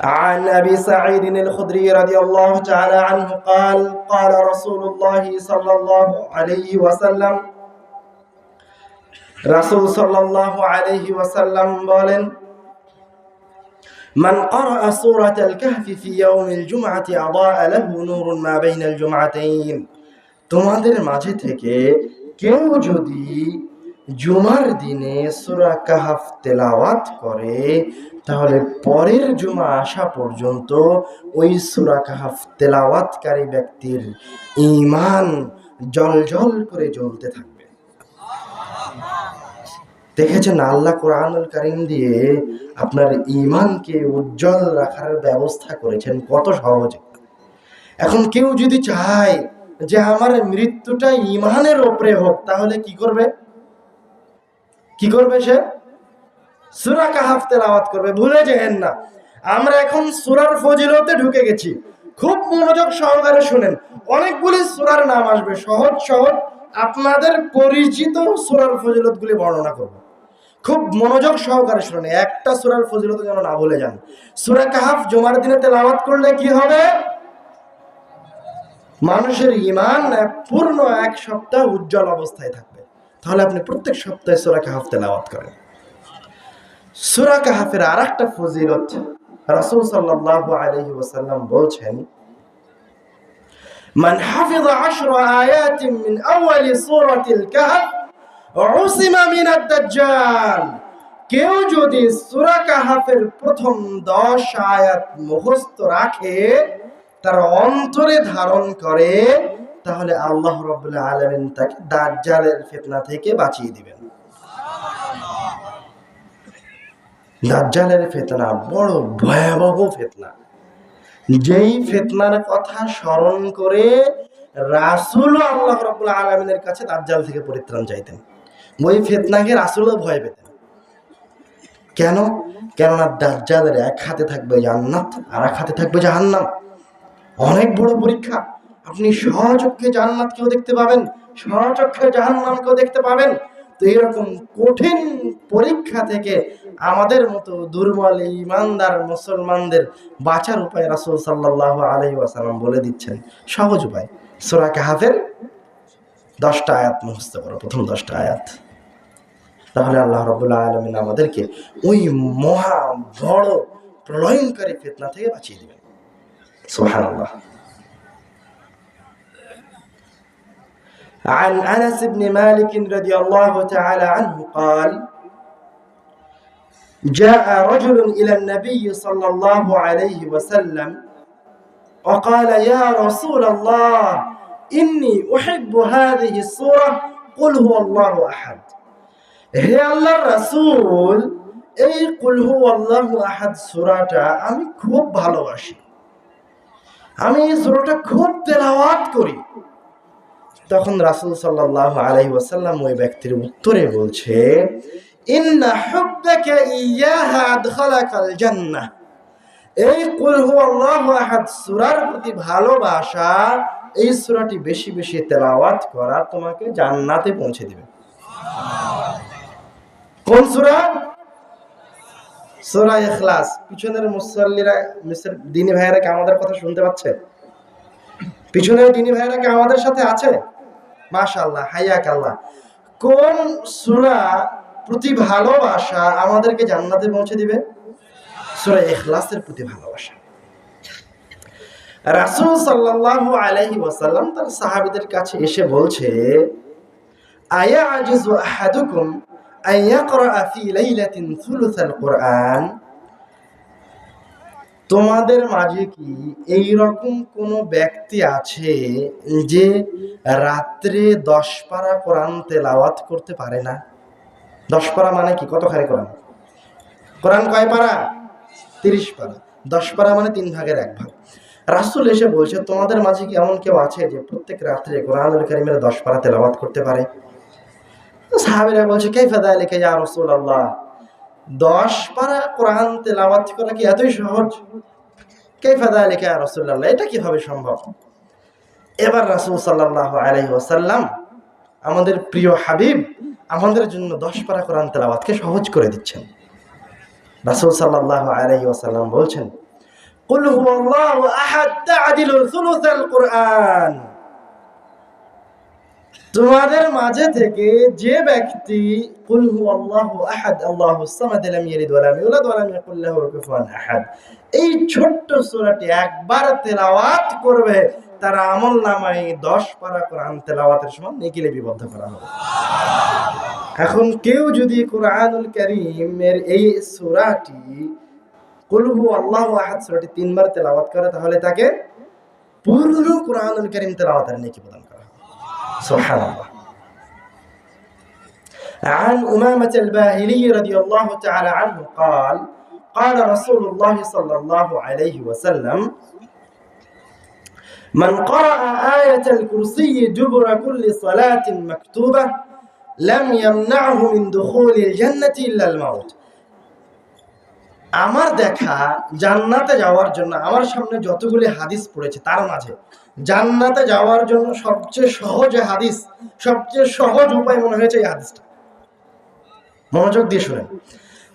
عن أبي سعيد الخدري رضي الله تعالى عنه قال قال رسول الله صلى الله عليه وسلم رسول صلى الله عليه وسلم بولن من قرأ سورة الكهف في يوم الجمعة أضاء له نور ما بين الجمعتين তোমাদের মাঝে থেকে কেউ যদি জুমার দিনে সূরা কাহাফ তেলাওয়াত করে, তাহলে পরের জুমা আসা পর্যন্ত ওই সূরা কাহাফ তেলাওয়াতকারী ব্যক্তির ঈমান জলজল করে জ্বলতে থাকবে। দেখেছেন আল্লাহ কোরআনুল কারিম দিয়ে আপনার ঈমানকে উজ্জ্বল রাখার ব্যবস্থা করেছেন কত সহজে। এখন কেউ যদি চায় যে আমার মৃত্যুটা ইমানের ওপরে হোক, তাহলে কি করবে? কি করবে সে? সুরা কাহাফ তেলাওয়াত করবে, ভুলে যেন না। আমরা এখন সুরার ফজিলতে ঢুকে গেছি। খুব মনোযোগ সহকারে শুনেন। অনেকগুলি সুরার নাম আসবে। সহজ সহজ আপনাদের পরিচিত সুরার ফজিলতগুলি বর্ণনা করব। খুব মনোযোগ সহকারে শুনেন। একটা সুরার ফজিলত যেন না ভুলে যান। সুরা কাহাফ জমার দিনে তেলাওয়াত করলে কি হবে? মানুষের ইমান পূর্ণ এক সপ্তাহ উজ্জ্বল অবস্থায় থাকবে। তাহলে আপনি প্রত্যেক সপ্তাহে সুরা কাহাফ তেলাওয়াত করেন সুরা কাহাফের আর একটা ফজিলত রাসূল সাল্লাল্লাহু আলাইহি ওয়াসাল্লাম বলছেন من حفظ عشر آيات من أول سورة الكهف عصم من الدجال কেউ যদি সূরা কাহাফের প্রথম দশ আয়াত মুখস্থ রাখে তার অন্তরে ধারণ করে তাহলে আল্লাহ রবুল্লাহ আলমিন তাকে দাজ্জালের ফেতনা থেকে বাঁচিয়ে দিবেন। দাজ্জালের ফেতনা বড় ভয়াবহ ফেতনা। যেই ফেতনার কথা স্মরণ করে রাসুল আল্লাহ রবুল্লাহ আলমিনের কাছে দাজ্জাল থেকে পরিত্রাণ চাইতেন। ওই ফেতনাকে রাসুলও ভয় পেতেন। কেন? কেননা দাজ্জালের এক হাতে থাকবে জান্নাত, আর এক হাতে থাকবে জাহান্নাম। অনেক বড় পরীক্ষা। আপনি সহচক্ষে জান্নাতকেও দেখতে পাবেন সহচক্ষে জাহান্নামকেও দেখতে পাবেন। তো এরকম কঠিন পরীক্ষা থেকে আমাদের মতো দুর্বল ইমানদার মুসলমানদের বাঁচার উপায় রাসুল সাল্লাহ আলহি আসালাম বলে দিচ্ছেন। সহজ উপায়। সোরা কাহাফের দশটা আয়াত মুখস্ত করো, প্রথম দশটা আয়াত। তাহলে আল্লাহ রবুল্লাহ আলমিন আমাদেরকে ওই মহা বড় প্রলয়নকারী ফেতনা থেকে বাঁচিয়ে দেবেন। সোহান আল্লাহ عن انس بن مالك رضي الله تعالى عنه قال جاء رجل الى النبي صلى الله عليه وسلم وقال يا رسول الله اني احب هذه الصوره قل هو الله احد হে আল্লাহর রাসূল এই কুল হু আল্লাহু আহাদ সূরাটা আমি খুব ভালোবাসি আমি এই সুরটা খুব তেলাওয়াত করি তখন রাসুল সাল্লাহ আলাইহি ওয়াসাল্লাম ওই ব্যক্তির উত্তরে বলছে এই কুল হুয়াল্লাহু আহাদ সূরার প্রতি ভালোবাসা, এই সূরাটি বেশি বেশি তেলাওয়াত করা তোমাকে জান্নাতে পৌঁছে দিবে। কোন সূরা? সোরা ইখলাস। পিছনের মুসল্লিরা, মিসের দিনী ভাইয়েরা কি আমাদের কথা শুনতে পাচ্ছে? পিছনের দিনী ভাইয়েরা কি আমাদের সাথে আছে? মাশাল্লাহ হাইয়া কাল্লা কোন সুরা প্রতি ভালোবাসা আমাদেরকে জান্নাতে পৌঁছে দিবে? সুরা এখলাসের প্রতি ভালোবাসা। রাসুল সাল্লাহ ওয়াসাল্লাম তার কাছে এসে বলছে আয়া আজিজু আহাদুকুম আইয়া করা আফি লাইলাতিন সুলুসাল কোরআন? তোমাদের মাঝে কি এই রকম কোন ব্যক্তি আছে যে রাত্রে দশ পারা কোরআন তেলাওয়াত করতে পারে না? দশ পারা মানে কি? কত খারে কোরআন? কোরআন কয় পারা? তিরিশ পারা। দশ পারা মানে তিন ভাগের এক ভাগ। রাসুল এসে বলছে, তোমাদের মাঝে কি এমন কেউ আছে যে প্রত্যেক রাত্রে কোরআনুল কারিমের দশ পারা তেলাওয়াত করতে পারে? সাহাবিরা বলছে কে ফেদা লিখে যা রসুল আল্লাহ দশ পারা কোরআন তেলাওয়াত করা কি এতই সহজ কে ফেদা লিখে আর রসুল্লাহ এটা কিভাবে সম্ভব এবার রাসুল সাল্লাহ আলাইহি ওসাল্লাম আমাদের প্রিয় হাবিব আমাদের জন্য দশ পারা কোরআন তেলাওয়াতকে সহজ করে দিচ্ছেন রাসুল সাল্লাহ আলাইহি ওসাল্লাম বলছেন قل هو الله أحد تعدل ثلث القرآن তোমাদের মাঝে থেকে যে ব্যক্তি, কুল হু আল্লাহু আহাদ, আল্লাহু সামাদ, লাম ইয়ালিদ ওয়া লাম ইউলাদ ওয়া লাম ইয়াকুল লাহু আহাদ। এই ছোট্ট সূরাটি একবার তেলাওয়াত করবে, তার আমল নামায় 10 পারা কোরআন তেলাওয়াতের সমান নেকি লিপিবদ্ধ করা হবে। এখন কেউ যদি কোরআনুল কারীমের এই সূরাটি, কুল আল্লাহু আহাদ সূরাটি তিনবার তেলাওয়াত করে, তাহলে তাকে পুরো কোরআনুল কারীম তেলাওয়াতের নেকি প্রদান سبحان الله. عن أمامة الباهلي رضي الله تعالى عنه قال قال رسول الله صلى الله عليه وسلم من قرأ آية الكرسي دبر كل صلاة مكتوبة لم يمنعه من دخول الجنة إلا الموت. আমার দেখা জান্নাতে যাওয়ার জন্য, আমার সামনে যতগুলি হাদিস পড়েছে তার মাঝে, জান্নাতে যাওয়ার জন্য সবচেয়ে সহজ হাদিস, সবচেয়ে সহজ উপায় মনে হয়েছে এই হাদিসটা। মনোযোগ দিয়ে শুনেন।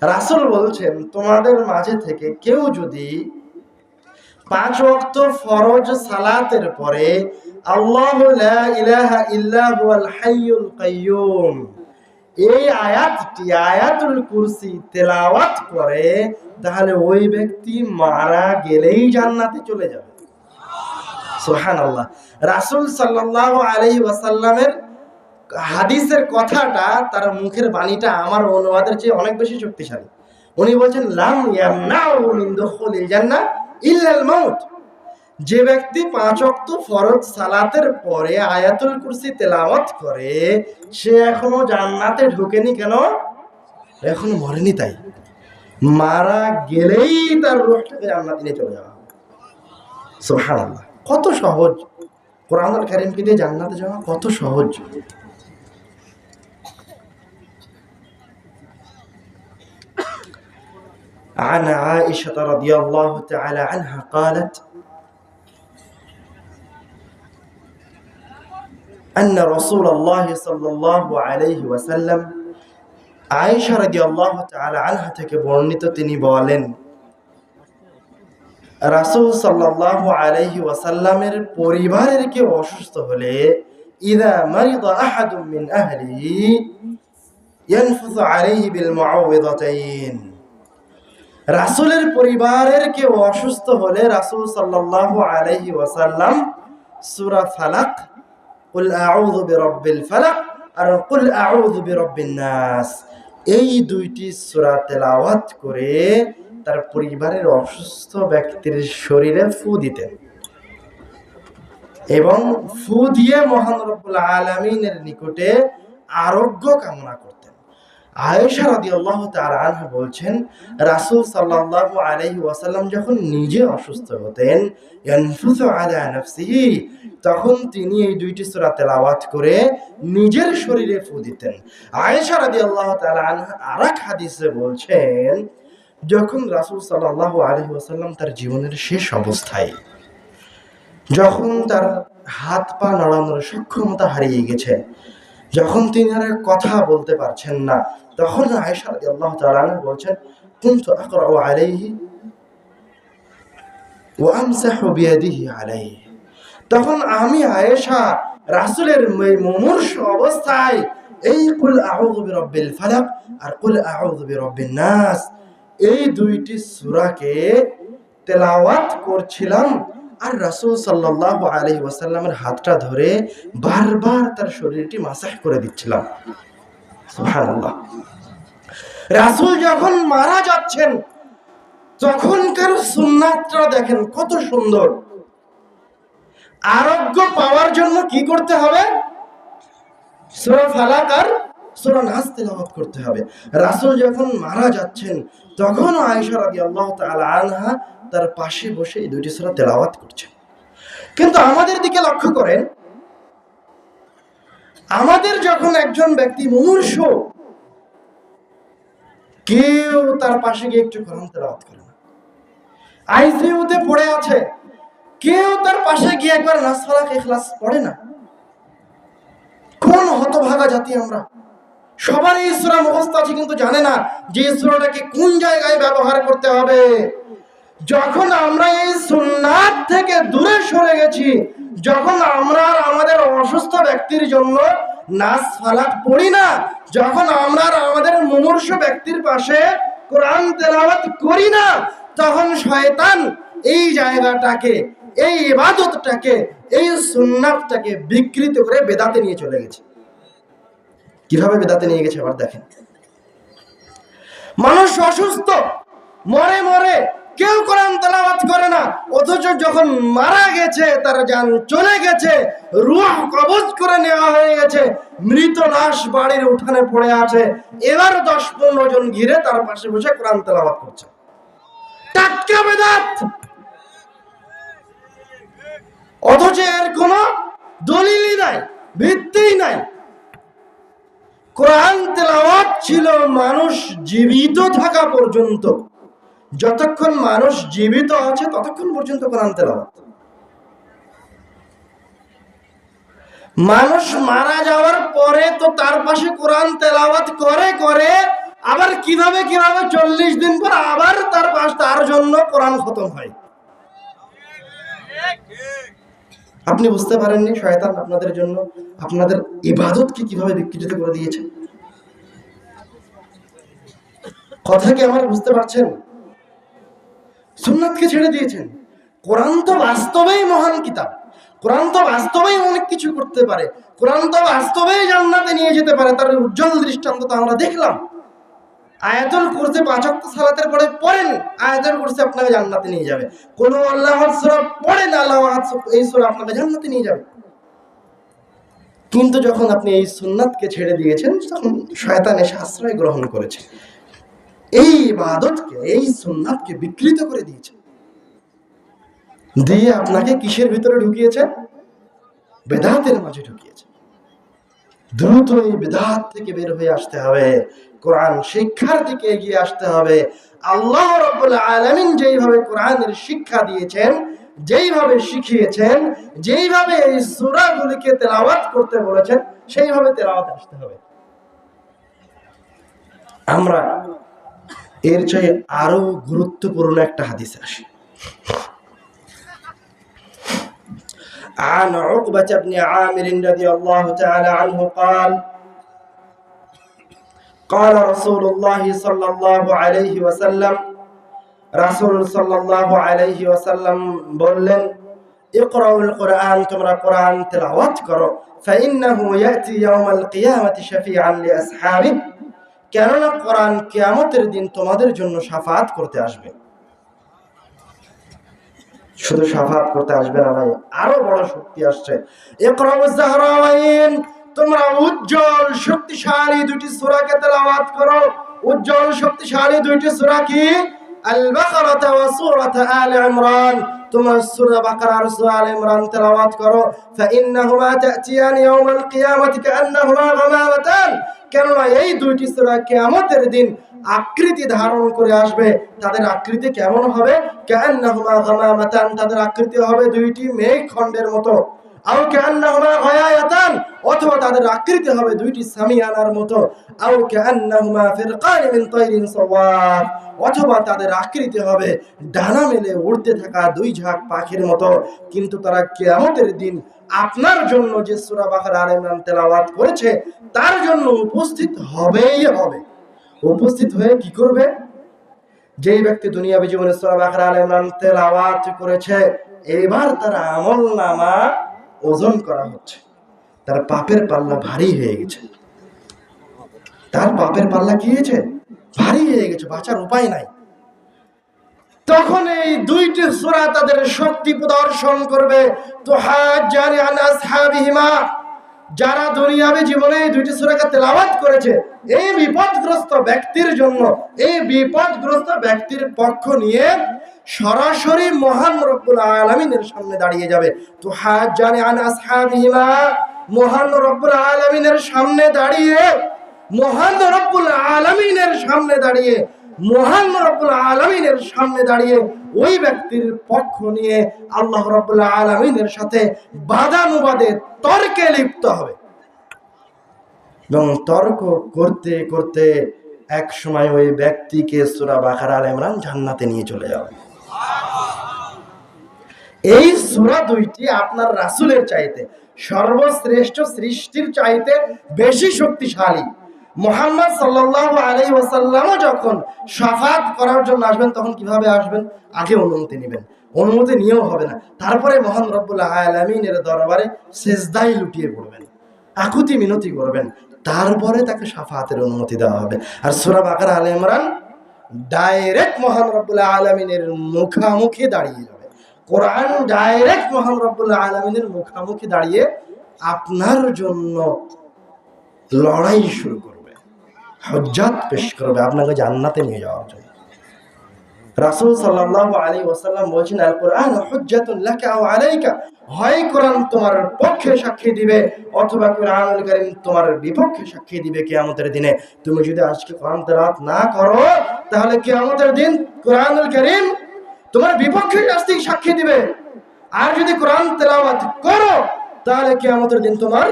রাসুল বলছেন, তোমাদের মাঝে থেকে কেউ যদি পাঁচ ওয়াক্ত ফরজ সালাতের পরে আল্লাহ ইলাহা ইল্লা হুয়াল হাইয়ুল কাইয়ুম এই আয়াতটি আয়াতুল কুরসি তেলাওয়াত করে, তাহলে ওই ব্যক্তি মারা গেলেই জান্নাতে চলে যাবে। সোহান আল্লাহ রাসুল সাল্লাহ আলহি ওয়াসাল্লামের হাদিসের কথাটা তার মুখের বাণীটা আমার অনুবাদের চেয়ে অনেক বেশি শক্তিশালী। উনি বলছেন, লাম ইয়ামনাউ মিন দুখুলিল জান্নাহ ইল্লাল মাউত। যে ব্যক্তি পাঁচ অক্ত ফরজ সালাতের পরে আয়াতুল কুরসি তেলাওয়াত করে সে এখনো জান্নাতে ঢোকেনি কেন এখনো মরেনি তাই মারা গেলেই তার রুহটাকে জান্নাতে নিয়ে চলে যাওয়া হবে সুবহানাল্লাহ কত সহজ কোরআনুল কারীমকে দিয়ে জান্নাতে যাওয়া কত সহজ عن عائشة رضي الله تعالى عنها قالت أن رسول الله صلى الله عليه وسلم عائشة رضي الله تعالى عنها থেকে বর্ণিত তিনি বলেন রাসূল সাল্লাল্লাহু আলাইহি ওয়াসাল্লামের পরিবারের কেউ অসুস্থ হলে ইদা মারিদা আহাদুম মিন আহলিহি ইয়ানফুসু আলাইহি বিল মুআউযিদাতাইন রাসূলের পরিবারের কেউ অসুস্থ হলে রাসূল সাল্লাল্লাহু আলাইহি ওয়াসাল্লাম সূরা ফালাক কুল আউযু বিরাব্বিল ফালাক আর কুল আউযু বিরাব্বিন নাস এই দুইটি সূরা তেলাওয়াত করে তার পরিবারের অসুস্থ ব্যক্তির শরীরে ফু দিতেন এবং ফু দিয়ে মহান রব্বুল আলমিনের নিকটে আরোগ্য কামনা আয়েশা রাদিয়াল্লাহু তাআলা আনহা বলছেন, রাসূল সাল্লাল্লাহু আলাইহি ওয়াসাল্লাম যখন নিজে অসুস্থ হতেন তখন তিনি এই দুইটি সূরা তেলাওয়াত করে নিজের শরীরে ফু দিতেন। আয়েশা রাদিয়াল্লাহু তাআলা আনহা আরেক হাদিসে বলছেন, যখন রাসূল সাল্লাল্লাহু আলাইহি ওয়াসাল্লাম তার জীবনের শেষ অবস্থায়, যখন তার হাত পা নড়ানোর সক্ষমতা হারিয়ে গেছে যখন তিনি আর কথা বলতে পারছেন না, তখন আয়েশা রাদিয়াল্লাহু তাআলা আনহা বলছেন, কুনতু আকরাউ আলাইহি ওয়া আমসাহু বিয়াদিহি আলাইহি? তখন আমি আয়েশা রাসূলের মুমূর্ষ অবস্থায়, এই কুল আউযু বিরাব্বিল ফালাক আর কুল আউযু বিরাব্বিন নাস। এই দুইটি সূরাকে তেলাওয়াত করছিলাম। আর রাসূল সাল্লাল্লাহু আলাইহি ওয়াসাল্লামের হাতটা ধরে বারবার তার শরীরটি মাসাহ করে দিচ্ছিলাম। রাসূল যখন মারা যাচ্ছেন তখনকার সুন্নাতটা দেখেন কত সুন্দর। আরোগ্য পাওয়ার জন্য কি করতে হবে? সূরা ফালাক আর সূরা নাস তেলাওয়াত করতে হবে। রাসূল যখন মারা যাচ্ছেন তখন আয়েশা রাদিয়াল্লাহু তাআলা আনহা তার পাশে বসে এই দুইটি সূরা তেলাওয়াত করছেন কিন্তু আমাদের দিকে লক্ষ্য করেন, আমাদের যখন একজন ব্যক্তি মুমূর্ষ, কেউ তার পাশে গিয়ে একটু কোরআন তেলাওয়াত করে না। আইসিইউতে পড়ে আছে, কেউ তার পাশে গিয়ে একবার নাস ফালাক ইখলাস পড়ে না। কোন হতভাগা জাতি আমরা? সবার এই সূরা মুখস্থ আছে, কিন্তু জানে না যে সূরাটাকে কোন জায়গায় ব্যবহার করতে হবে। যখন আমরা এই সুন্নাত থেকে দূরে সরে গেছি, যখন আমরা আমাদের অসুস্থ ব্যক্তির জন্য নাচ ফালাত পড়ি না, যখন আমরা আমাদের মুমূর্ষ ব্যক্তির পাশে কোরআন তেলাওয়াত করি না, তখন শয়তান এই জায়গাটাকে, এই ইবাদতটাকে, এই সুন্নাতটাকে বিকৃত করে বেদাতে নিয়ে চলে গেছে। কীভাবে বেদাতে নিয়ে গেছে আবার দেখেন। মানুষ অসুস্থ, মরে মরে, কেউ কোরআন তেলাওয়াত করে না, অথচ যখন মারা গেছে, তার যান চলে গেছে, রুহ কবজ করে নেওয়া হয়ে গেছে, মৃত লাশ বাড়ির উঠানে পড়ে আছে, এবার দশ পনেরো জন ঘিরে তার পাশে বসে কোরআন তেলাওয়াত করছে। টাটকা বেদাত! অথচ এর কোনো দলিলই নাই, ভিত্তিই নাই। কোরআন তেলাওয়াত ছিল মানুষ জীবিত থাকা পর্যন্ত। যতক্ষণ মানুষ জীবিত আছে, ততক্ষণ পর্যন্ত কোরআন তেলাওয়াত। মানুষ মারা যাওয়ার পরে তো তার পাশে কোরআন তেলাওয়াত করে করে, আবার কীভাবে কীভাবে চল্লিশ দিন পর আবার তার পাশ, তার জন্য কোরআন খতম হয়। আপনি বুঝতে পারেননি শয়তান আপনাদের জন্য আপনাদের ইবাদতকে কীভাবে বিকৃত করে দিয়েছে? কথা কি আমার বুঝতে পারছেন? সুন্নাতকে ছেড়ে দিয়েছেন। কোরআন তো বাস্তবেই মহান কিতাব। কোরআন তো বাস্তবেই অনেক কিছু করতে পারে। কোরআন তো বাস্তবেই জান্নাতে নিয়ে যেতে পারে। তার উজ্জ্বল দৃষ্টান্ত তো আমরা দেখলাম। আয়াতুল কুরসি পাঁচক সালাতের পরে পড়েন, আয়াতুল কুরসি আপনাকে জান্নাতে নিয়ে যাবে। কোন আল্লাহ সূরা পড়েন আল্লাহ এই সূরা আপনাকে জান্নাতে নিয়ে যাবে। কিন্তু যখন আপনি এই সুন্নাতকে ছেড়ে দিয়েছেন, তখন শয়তান এসে আশ্রয় গ্রহণ করেছে। এই ইবাদতকে, এই সুন্নাতকে বিকৃত করে দিয়েছে। দিয়ে আপনাকে কিসের ভিতরে ঢুকিয়েছে? বেদাতের মাঝে ঢুকিয়েছে। দ্রুত এই থেকে বের হয়ে আসতে হবে। কোরআন শিক্ষার দিকে এগিয়ে আসতে হবে। আল্লাহ আলামিন যেইভাবে কোরআনের শিক্ষা দিয়েছেন, যেইভাবে শিখিয়েছেন, যেইভাবে এই সূরাগুলিকে তেলাওয়াত করতে বলেছেন, সেইভাবে তেলাওয়াত আসতে হবে। আমরা এর চেয়ে আরও গুরুত্বপূর্ণ একটা হাদিস আসে। عن عقبة بن عامر رضي الله تعالى عنه قال قال رسول الله صلى الله عليه وسلم رسول صلى الله عليه وسلم বললেন اقرأوا القرآن তোমরা কোরআন তেলাওয়াত করো فإنه يأتي يوم القيامة شفيعا لأصحابه কেননা কোরআন কিয়ামতের দিন তোমাদের জন্য সাফাত করতে আসবে শুধু সাফাত করতে আসবে না ভাই, আরও বড় শক্তি আসছে। তোমরা উজ্জ্বল, শক্তিশালী দুটি সুরাকে তেলাওয়াত করো। উজ্জ্বল, শক্তিশালী দুইটি সুরা কি? কেননা এই দুইটি সূরা কিয়ামতের দিন আকৃতি ধারণ করে আসবে, তাদের আকৃতি কেমন হবে? গামামাতান, তাদের আকৃতি হবে দুইটি মেঘ খণ্ডের মতো। অথবা তাদের আকৃতি হবে দুইটি সামিয়ানার মতো। অথবা তাদের আকৃতি হবে ডানা মেলে উড়তে থাকা দুই ঝাঁক পাখির মতো। কিন্তু তারা দিন আপনার জন্য যে সূরা বাকারা ইমরান তেলাওয়াত করেছে, তার জন্য উপস্থিত হবেই হবে। উপস্থিত হয়ে কি করবে? যেই ব্যক্তি দুনিয়াবী জীবনে সূরা বাকারা আলে ইমরান তেলাওয়াত করেছে, এবার তার আমল নামা ওজন করা হচ্ছে। তার পাপের পাল্লা ভারী হয়ে গেছে। তার পাপের পাল্লা কি হয়েছে? ভারী হয়ে গেছে, বাঁচার উপায় নাই। তখন এই দুইটি সূরা তাদের শক্তি প্রদর্শন করবে। তো হাজারি আন আসহাবিহিমা। যারা দুনিয়াবী জীবনে দুইটি সূরাকে তেলাওয়াত করেছে, এই বিপদগ্রস্ত ব্যক্তির জন্য, এই বিপদগ্রস্ত ব্যক্তির পক্ষ নিয়ে সরাসরি মহান রব্বুল আলামিনের সামনে দাঁড়িয়ে যাবে। তো হাজারি আন আসহাবিহিমা, মহান রব্বুল আলামিনের সামনে দাঁড়িয়ে, মহান রব্বুল আলামিনের সামনে দাঁড়িয়ে, মহান রব্বুল আলামিনের সামনে দাঁড়িয়ে ওই ব্যক্তির পক্ষ নিয়ে আল্লাহ রব্বুল আলামিনের সাথে বাদানুবাদে তর্কে লিপ্ত হবে। এবং তর্ক করতে করতে এক সময় ওই ব্যক্তিকে সুরা বাকারা আল ইমরান জান্নাতে নিয়ে চলে যাবে। এই সুরা দুইটি আপনার রাসুলের চাইতে সর্বশ্রেষ্ঠ সৃষ্টির চাইতে বেশি শক্তিশালী। মোহাম্মদ সাল্লাল্লাহু আলাইহি ওয়াসাল্লামও যখন শাফাত করার জন্য আসবেন, তখন কীভাবে আসবেন? আগে অনুমতি নেবেন। অনুমতি নিয়েও হবে না। তারপরে মহান রব্বুল আলামিনের দরবারে সেজদাই লুটিয়ে পড়বেন। আকুতি মিনতি করবেন। তারপরে তাকে সাফাতের অনুমতি দেওয়া হবে। আর সূরা বাকারা আলে ইমরান ডাইরেক্ট মহান রব্বুল্লাহ আলমিনের মুখামুখি দাঁড়িয়ে যাবে। কোরআন ডাইরেক্ট মহান রব্বুল্লাহ আলমিনের মুখামুখি দাঁড়িয়ে আপনার জন্য লড়াই শুরু করবে। হজ্জাত পেশ করবে, আপনাকে জান্নাতে নিয়ে যাওয়ার জন্য। রাসূল সাল্লাল্লাহু আলাইহি ওয়াসাল্লাম বলছেন আল কোরআন আলাইকা। হয় কোরআন তোমার পক্ষে সাক্ষী দিবে, অথবা কোরআনুল কারীম তোমার বিপক্ষে সাক্ষী দিবে কিয়ামতের দিনে। তুমি যদি আজকে কোরআন তেলাওয়াত না করো, তাহলে কিয়ামতের দিন কোরআনুল কারীম তোমার বিপক্ষে শাস্তি সাক্ষী দিবে। আর যদি কোরআন তেলাওয়াত করো, তাহলে কিয়ামতের দিন তোমার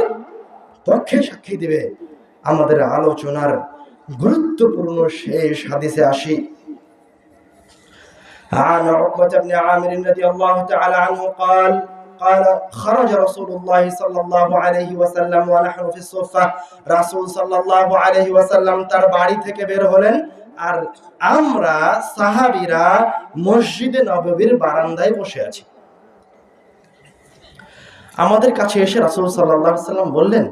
পক্ষে সাক্ষী দিবে। আমাদের আলোচনার গুরুত্বপূর্ণ শেষ হাদিসে আসি عن عقبة بن عامر رضي الله تعالى عنه قال قال خرج رسول الله صلى الله عليه وسلم ونحن في الصفة রাসূল সাল্লাল্লাহু আলাইহি ওয়াসাল্লাম তার বাড়ি থেকে বের হলেন আর আমরা সাহাবীরা মসজিদে নববীর বারান্দায় বসে আছি আমাদের কাছে এসে রাসূল সাল্লাল্লাহু আলাইহি সাল্লাম বললেন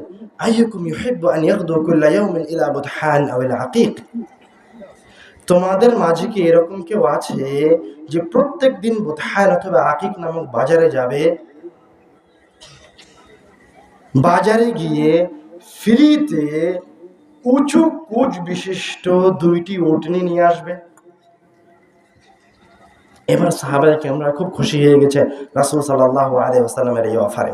আইয়ুকুম ইউহিব্বু আন ইয়াগদু কুল্লা ইয়াউমিন ইলা বুদহান আও ইলা আকিক তোমাদের মাঝে কি এরকম কেউ আছে যে প্রত্যেক দিন বোধায়ন অথবা আকিক নামক বাজারে যাবে? বাজারে গিয়ে ফ্রিতে উঁচু কুচ বিশিষ্ট দুইটি ওটনি নিয়ে আসবে। এবার সাহাবাই আমরা খুব খুশি হয়ে গেছে। রাসূল সাল্লাল্লাহু আলাইহি ওয়াসাল্লামের এই অফারে।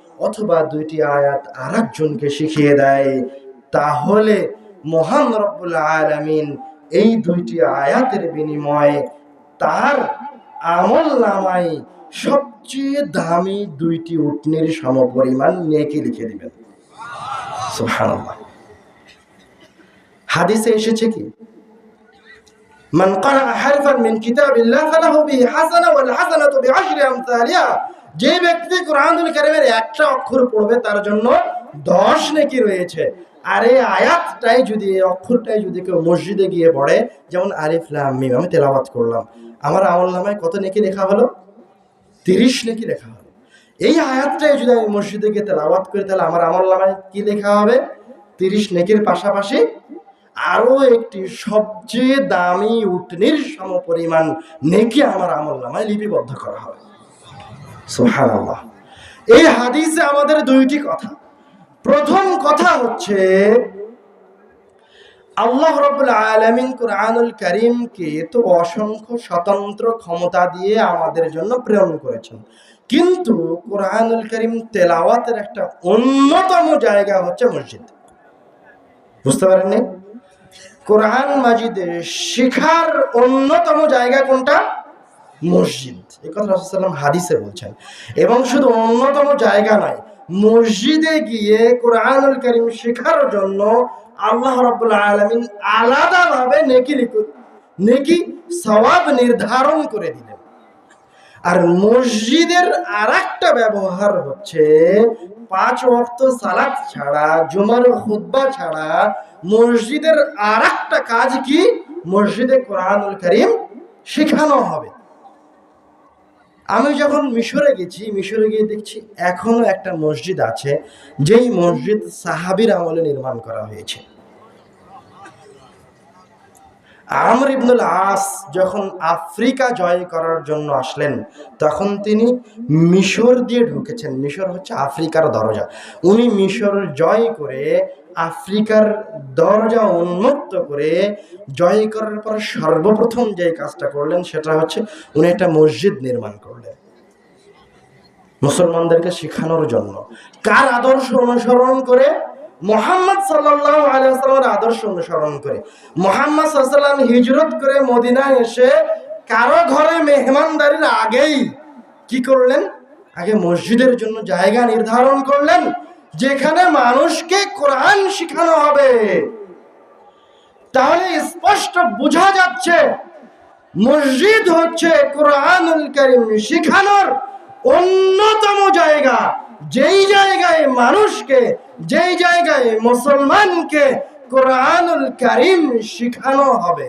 অথবা দুইটি আয়াত আরেকজনকে শিখিয়ে দেয় তাহলে মহান রব্বুল আলামিন এই দুইটি আয়াতের বিনিময়ে তার আমল নামাই সবচেয়ে দামি দুইটি উটনির সমপরিমাণ নেকি লিখে দিবেন সুবহানাল্লাহ হাদিসে এসেছে কি من قرأ حرفا من كتاب الله فله به حسنة والحسنة بعشر أمثالها যে ব্যক্তি কোরআনুল কারিমের একটা অক্ষর পড়বে, তার জন্য দশ নেকি রয়েছে। আর এই আয়াতটাই যদি, এই অক্ষরটাই যদি কেউ মসজিদে গিয়ে পড়ে, যেমন আরিফ লাম, মিম, আমি তেলাওয়াত করলাম। আমার আমল নামায় কত নেকি লেখা হলো? তিরিশ নেকি লেখা হলো। এই আয়াতটাই যদি আমি মসজিদে গিয়ে তেলাওয়াত করি, তাহলে আমার আমল নামায় কি লেখা হবে? তিরিশ নেকির পাশাপাশি আরও একটি সবচেয়ে দামি উটনির সমপরিমাণ নেকি আমার আমল নামায় লিপিবদ্ধ করা হবে। সুবহানাল্লাহ। এই হাদিসে আমাদের দুইটি কথা। প্রথম কথা হচ্ছে, আল্লাহ রব্বুল আলমিন কোরআনুল করিমকে তো অসংখ্য স্বতন্ত্র ক্ষমতা দিয়ে আমাদের জন্য প্রেরণ করেছেন। কিন্তু কোরআনুল করিম তেলাওয়াতের একটা অন্যতম জায়গা হচ্ছে মসজিদ। বুঝতে পারেননি? কোরআন মাজিদের শিখার অন্যতম জায়গা কোনটা? মসজিদ। এই কথা হাদিসে বলছেন, এবং শুধু অন্যতম জায়গা নয়, মসজিদে গিয়ে কোরআনুল করিম শেখার জন্য আল্লাহ রাব্বুল আলামিন আলাদাভাবে নেকি নেকি সওয়াব নির্ধারণ করে দিলেন। আর মসজিদের আর একটা ব্যবহার হচ্ছে, পাঁচ ওয়াক্ত সালাদ ছাড়া, জুমার খুতবা ছাড়া মসজিদের আর একটা কাজ কি? মসজিদে কোরআনুল করিম শেখানো হবে। আমি যখন মিশরে গেছি, মিশরে গিয়ে দেখছি এখনও একটা মসজিদ আছে, যেই মসজিদ সাহাবির আমলে নির্মাণ করা হয়েছে। আমর ইবনুল আস যখন আফ্রিকা জয় করার জন্য আসলেন, তখন তিনি মিশর দিয়ে ঢুকেছেন। মিশর হচ্ছে আফ্রিকার দরজা। উনি মিশর জয় করে আফ্রিকার দরজা উন্মুক্ত করে জয় করার পর সর্বপ্রথম যে কাজটা করলেন, সেটা হচ্ছে উনি একটা মসজিদ নির্মাণ করলেন। মুসলমানদেরকে শেখানোর জন্য। কার আদর্শ অনুসরণ করে? মোহাম্মদ সাল্লাহ আদর্শ অনুসরণ করে। মোহাম্মদ সাল্লাম হিজরত করে মদিনায় এসে কারও ঘরে মেহমানদারির আগেই কি করলেন? আগে মসজিদের জন্য জায়গা নির্ধারণ করলেন। যেখানে মানুষকে কোরআন শেখানো হবে। তাহলে স্পষ্ট বোঝা যাচ্ছে, মসজিদ হচ্ছে কোরআনুল করিম শিখানোর অন্যতম জায়গা। যেই জায়গায় মানুষকে, যেই জায়গায় মুসলমানকে কোরআনুল করিম শিখানো হবে।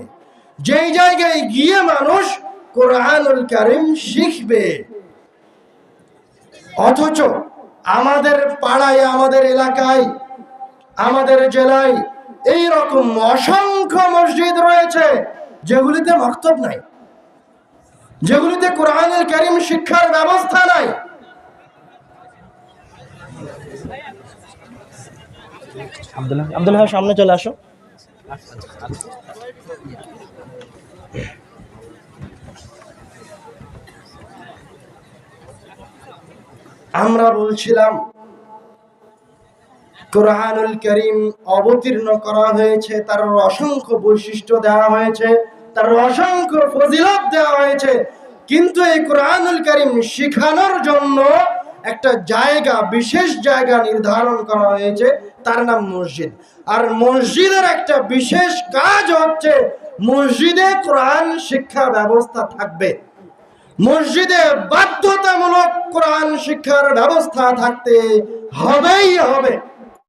যেই জায়গায় গিয়ে মানুষ কোরআনুল করিম শিখবে। অথচ আমাদের পাড়ায়, আমাদের এলাকায়, আমাদের জেলায় এই রকম অসংখ্য মসজিদ রয়েছে যেগুলিতে মক্তব নাই, যেগুলিতে কোরআনুল করিম শিক্ষার ব্যবস্থা নাই। আব্দুল্লাহ আব্দুল্লাহ সামনে চলে আসো। আমরা বলছিলাম, কোরআনুল করিম অবতীর্ণ করা হয়েছে, তার অসংখ্য বৈশিষ্ট্য দেওয়া হয়েছে, তার অসংখ্য ফজিলত দেওয়া হয়েছে, কিন্তু এই কোরআনুল করিম শিখানোর জন্য একটা জায়গা, বিশেষ জায়গা নির্ধারণ করা হয়েছে, তার নাম মসজিদ। আর মসজিদের একটা বিশেষ কাজ হচ্ছে, মসজিদে কোরআন শিক্ষা ব্যবস্থা থাকবে। মসজিদে বাধ্যতামূলক কোরআন শিক্ষার ব্যবস্থা থাকতে হবেই হবে।